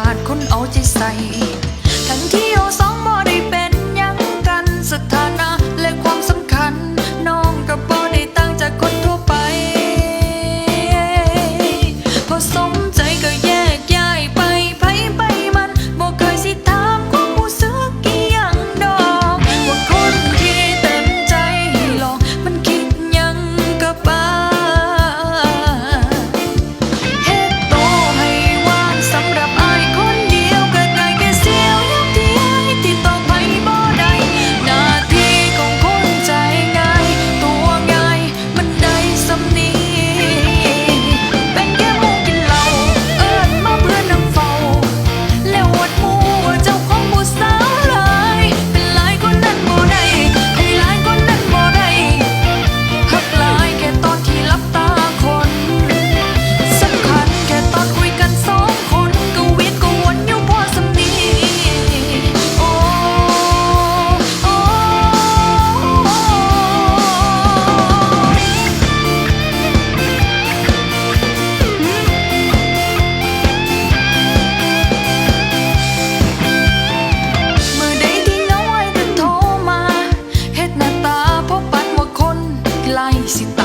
าดคนเอาใจใส่ ทั้งที่เราสองบ่ได้เป็นยังกันสถานะ visitar.